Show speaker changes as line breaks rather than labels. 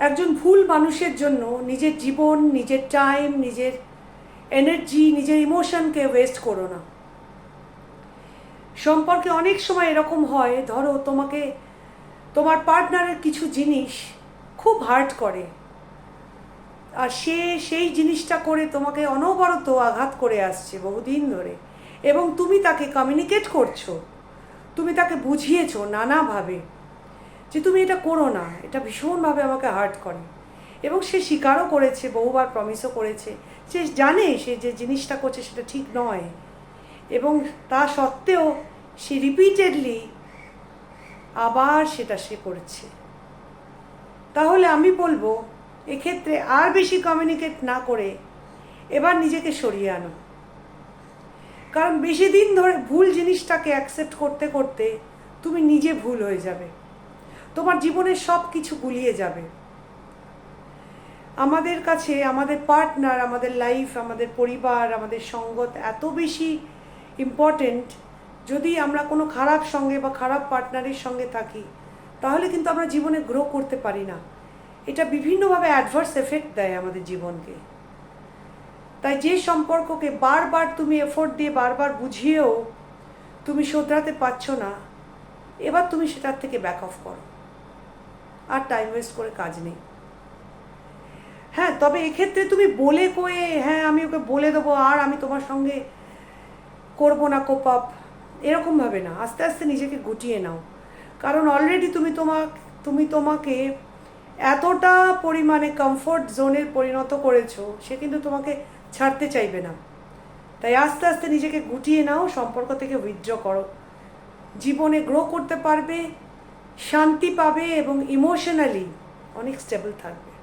একজন ভুল মানুষের জন্য নিজের জীবন, নিজের টাইম নিজের এনার্জি নিজের ইমোশনকে ওয়েস্ট করো না। সম্পর্কে অনেক সময় এরকম হয়, ধরো তোমাকে, তোমার পার্টনারের কিছু জিনিস খুব হার্ট করে। আর সে সেই জিনিসটা করে তোমাকে অনবরত আঘাত করে আসছে বহুদিন ধরে। এবং তুমি তাকে কমিউনিকেট করছ, তুমি তাকে বুঝিয়েছো নানাভাবে। যে তুমি এটা করো না, এটা ভীষণভাবে আমাকে হার্ট করে। এবং সে স্বীকারও করেছে, বহুবার প্রমিসও করেছে। সে জানে সে যে জিনিসটা করছে সেটা ঠিক নয়। এবং তা সত্ত্বেও সে রিপিটেডলি আবার সেটা সে করছে। তাহলে আমি বলব, এক্ষেত্রে আর বেশি কমিউনিকেট না করে এবার নিজেকে সরিয়ে আনো। কারণ বেশি দিন ধরে ভুল জিনিসটাকে অ্যাকসেপ্ট করতে করতে তুমি নিজে ভুল হয়ে যাবে। তোমার জীবনের সব কিছু গুলিয়ে যাবে। আমাদের কাছে, আমাদের পার্টনার আমাদের লাইফ আমাদের পরিবার, আমাদের সঙ্গত এত বেশি ইম্পর্টেন্ট যদি আমরা কোনো খারাপ সঙ্গে বা খারাপ পার্টনারের সঙ্গে থাকি, তাহলে কিন্তু আমরা জীবনে গ্রো করতে পারি না। এটা বিভিন্নভাবে অ্যাডভার্স এফেক্ট দেয় আমাদের জীবনকে। তাই যে সম্পর্ককে বারবার তুমি এফোর্ট দিয়ে বারবার বুঝিয়েও তুমি শোধরাতে পারছ না, এবার তুমি সেটার থেকে ব্যাক অফ করো। আর টাইম ওয়েস্ট করে কাজ নেই। হ্যাঁ তবে এক্ষেত্রে তুমি বলে কয়ে হ্যাঁ আমি ওকে বলে দেবো, আর আমি তোমার সঙ্গে করব না কোপ আপ। এরকমভাবে না, আস্তে আস্তে নিজেকে গুটিয়ে নাও। কারণ অলরেডি তুমি তোমার তুমি তোমাকে এতটা পরিমাণে কমফোর্ট জোনে পরিণত করেছ, সে কিন্তু তোমাকে ছাড়তে চাইবে না। তাই আস্তে আস্তে নিজেকে গুটিয়ে নাও, সম্পর্ক থেকে উইথড্র করো। জীবনে গ্রো করতে পারবে শান্তি পাবে এবং ইমোশনালি অনেক স্টেবল থাকবে।